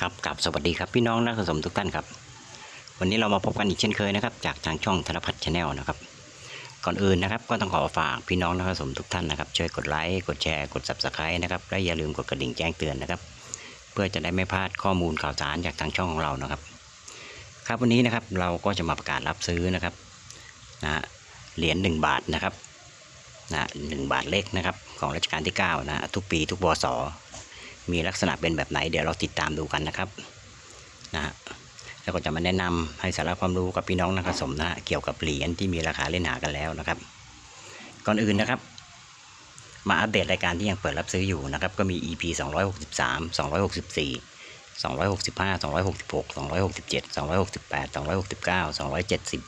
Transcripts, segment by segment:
ครับกับสวัสดีครับพี่น้องนักสะสมทุกท่านครับ วันนี้เรามาพบกันอีกเช่นเคยนะครับ จากทางช่องธนพัฒน์ชาแนลนะครับ ก่อนอื่นนะครับ ก็ต้องขอฝากพี่น้องนักสะสมทุกท่านนะครับช่วยกดไลค์กดแชร์กด subscribe นะครับและอย่าลืมกดกระดิ่งแจ้งเตือนนะครับ เพื่อจะได้ไม่พลาดข้อมูลข่าวสารจากทางช่องของเรานะครับ ครับวันนี้นะครับเราก็จะมาประกาศรับซื้อนะครับนะเหรียญ1บาทนะครับนะหนึ่งบาทเล็กนะครับ ของรัชกาลที่9นะทุกปีทุกบศ มีลักษณะเป็นแบบไหน เดี๋ยวเราติดตามดูกันนะครับนะฮะแล้วก็จะมาแนะนำให้สาระความรู้กับพี่น้องนักสะสมนะฮะเกี่ยวกับเหรียญที่มีราคาเล่นหากันแล้วนะครับ ก่อนอื่นนะครับ มาอัปเดตรายการที่ยังเปิดรับซื้ออยู่นะครับ ก็มี EP 263 264 265 266 267 268 269 270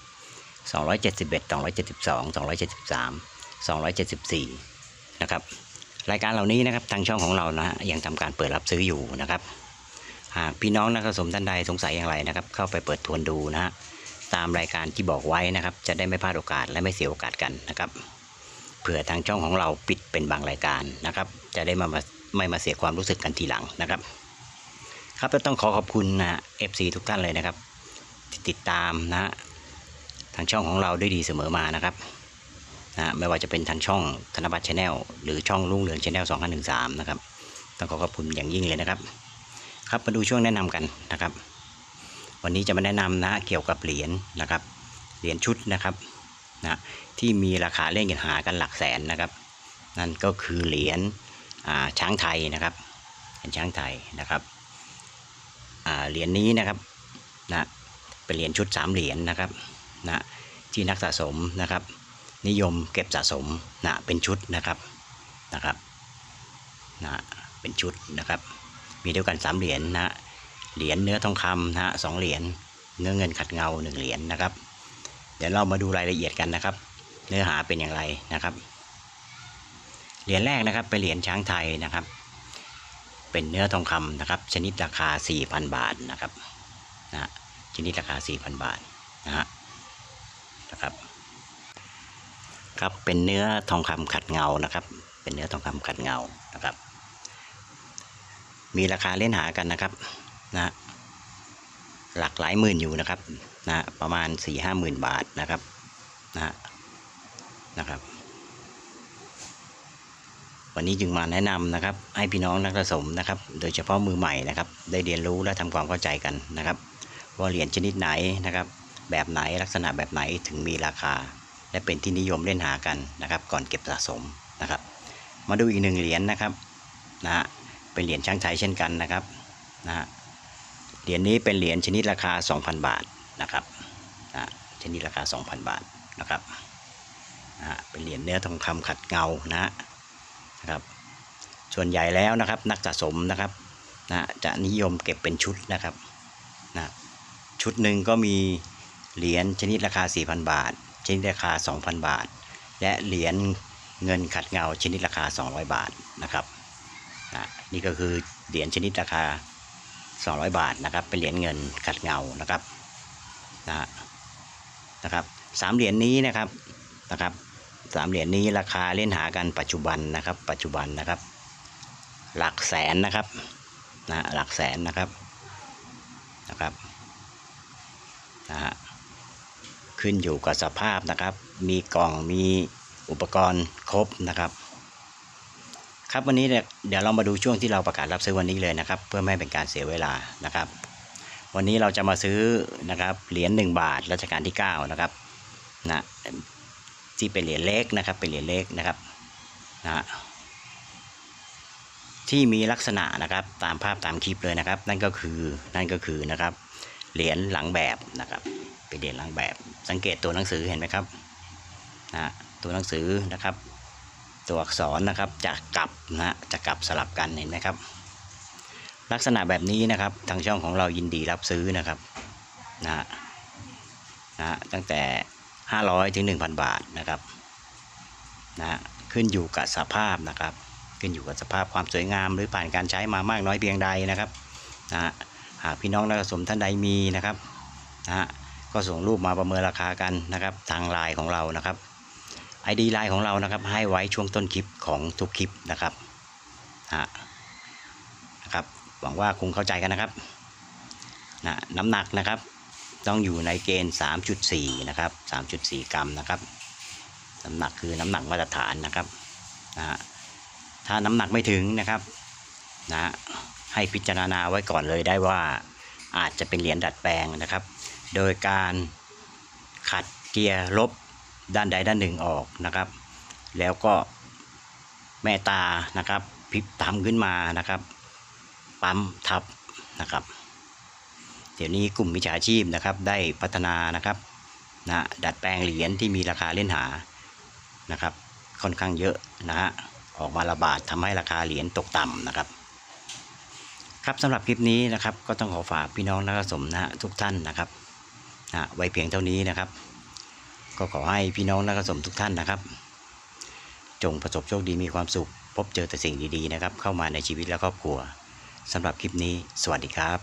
271 272 273 274 นะครับ รายการเหล่านี้นะครับทางช่องของเรานะฮะยังทำการเปิดรับซื้ออยู่นะครับหากพี่น้องนักสะสมท่านใดสงสัยอย่างไรนะครับ เข้าไปเปิดทวนดูนะฮะตามรายการที่บอกไว้นะครับ จะได้ไม่พลาดโอกาสและไม่เสียโอกาสกันนะครับเผื่อทางช่องของเราปิดเป็นบางรายการนะครับ จะได้มามาไม่มาเสียความรู้สึกกันทีหลังนะครับ ครับและต้องขอขอบคุณนะเอฟซีทุกท่านเลยนะครับที่ติดตามนะฮะทางช่องของเราด้วยดีเสมอมานะครับ นะไม่ว่าจะเป็นทางช่องธนบัตรชาแนลหรือช่องรุ่งเรืองชาแนลสองพันหนึ่งสามนะครับต้องขอขอบคุณอย่างยิ่งเลยนะครับ ครับมาดูช่วงแนะนำกันนะครับ วันนี้จะมาแนะนำนะเกี่ยวกับเหรียญนะครับเหรียญชุดนะครับนะที่มีราคาเล่นกันหากันหลักแสนนะครับ นั่นก็คือเหรียญช้างไทยนะครับเหรียญช้างไทยนะครับเหรียญนี้นะครับนะเป็นเหรียญชุดสามเหรียญนะครับนะที่นักสะสมนะครับ นิยมเก็บสะสมนะเป็นชุดนะครับนะครับนะเป็นชุดนะครับ มีด้วยกันสามเหรียญนะเหรียญเนื้อทองคำนะฮะสองเหรียญเนื้อเงินขัดเงาหนึ่งเหรียญนะครับ เดี๋ยวเรามาดูรายละเอียดกันนะครับ เนื้อหาเป็นอย่างไรนะครับเหรียญแรกนะครับเป็นเหรียญช้างไทยนะครับ เป็นเนื้อทองคำนะครับ ชนิดราคา 4,000 บาทนะครับนะชนิดราคา 4,000 บาทนะฮะนะครับ ครับเป็นเนื้อทองคำขัดเงานะครับ เป็นเนื้อทองคำขัดเงานะครับ มีราคาเล่นหากันนะครับนะหลักหลายหมื่นอยู่นะครับนะประมาณ4ี่ห้าหมื่นบาทนะครับนะนะครับวันนี้จึงมาแนะนำนะครับ ให้พี่น้องนักสะสมนะครับ โดยเฉพาะมือใหม่นะครับ ได้เรียนรู้และทำความเข้าใจกันนะครับ ว่าเหรียญชนิดไหนนะครับ แบบไหนลักษณะแบบไหนถึงมีราคา และเป็นที่นิยมเล่นหากันนะครับ ก่อนเก็บสะสมนะครับ มาดูอีกหนึ่งเหรียญนะครับนะฮะเป็นเหรียญช้างไทยเช่นกันนะครับนะฮะเหรียญนี้เป็นเหรียญชนิดราคา 2,000 บาทนะครับนะชนิดราคา 2,000 บาทนะครับนะฮะเป็นเหรียญเนื้อทองคำขัดเงานะฮะนะครับ ส่วนใหญ่แล้วนะครับนักสะสมนะครับนะจะนิยมเก็บเป็นชุดนะครับนะชุดหนึ่งก็มีเหรียญชนิดราคา 4,000 บาท นิดราคา 2,000 บาท และเหรียญเงินขัดเงาชนิดราคา 200 บาทนะครับนี่ก็คือเหรียญชนิดราคา 200 บาทนะครับ เป็นเหรียญเงินขัดเงานะครับนะฮะนะครับสามเหรียญนี้นะครับนะครับสามเหรียญนี้ราคาเล่นหากันปัจจุบันนะครับ ปัจจุบันนะครับ หลักแสนนะครับนะหลักแสนนะครับนะครับนะฮะ ขึ้นอยู่กับสภาพนะครับ มีกล่องมีอุปกรณ์ครบนะครับ ครับวันนี้เนี่ยเดี๋ยวเรามาดูช่วงที่เราประกาศรับซื้อวันนี้เลยนะครับ เพื่อไม่ให้เป็นการเสียเวลานะครับ วันนี้เราจะมาซื้อนะครับเหรียญหนึ่งบาทรัชกาลที่เก้านะครับนะที่เป็นเหรียญเล็กนะครับ เป็นเหรียญเล็กนะครับนะที่มีลักษณะนะครับตามภาพตามคลิปเลยนะครับ นั่นก็คือนั่นก็คือนะครับเหรียญหลังแบบนะครับเป็นเหรียญหลังแบบ สังเกตตัวหนังสือเห็นไหมครับนะตัวหนังสือนะครับ ตัวอักษรนะครับจะกลับนะจะกลับสลับกันเห็นไหมครับ ลักษณะแบบนี้นะครับทางช่องของเรายินดีรับซื้อนะครับนะนะตั้งแต่ 500ถึง1,000 บาทนะครับนะขึ้นอยู่กับสภาพนะครับ ขึ้นอยู่กับสภาพความสวยงาม หรือผ่านการใช้มามากน้อยเพียงใดนะครับนะหากพี่น้องนักสมท่านใดมีนะครับนะฮะ ก็ส่งรูปมาประเมินราคากันนะครับ ทางไลน์ของเรานะครับ ID ไลน์ของเรานะครับ ให้ไว้ช่วงต้นคลิปของทุกคลิปนะครับนะฮะนะครับหวังว่าคงเข้าใจกันนะครับนะน้ำหนักนะครับ ต้องอยู่ในเกณฑ์ 3.4 นะครับ 3.4 กรัมนะครับน้ำหนักคือน้ำหนักมาตรฐานนะครับนะฮะถ้าน้ำหนักไม่ถึงนะครับนะให้พิจารณาไว้ก่อนเลยได้ว่าอาจจะเป็นเหรียญดัดแปลงนะครับ โดยการขัดเกียร์ลบด้านใดด้านหนึ่งออกนะครับ แล้วก็แม่ตานะครับพลิกตามขึ้นมานะครับ ปั๊มทับนะครับ เดี๋ยวนี้กลุ่มมิจฉาชีพนะครับ ได้พัฒนานะครับนะดัดแปลงเหรียญที่มีราคาเล่นหานะครับ ค่อนข้างเยอะนะฮะออกมาระบาดทำให้ราคาเหรียญตกต่ำนะครับ ครับสำหรับคลิปนี้นะครับ ก็ต้องขอฝากพี่น้องนักสะสมนะทุกท่านนะครับ นะไว้เพียงเท่านี้นะครับ ก็ขอให้พี่น้องนักสะสมทุกท่านนะครับ จงประสบโชคดีมีความสุข พบเจอแต่สิ่งดีๆนะครับ เข้ามาในชีวิตและครอบครัวสำหรับคลิปนี้ สวัสดีครับ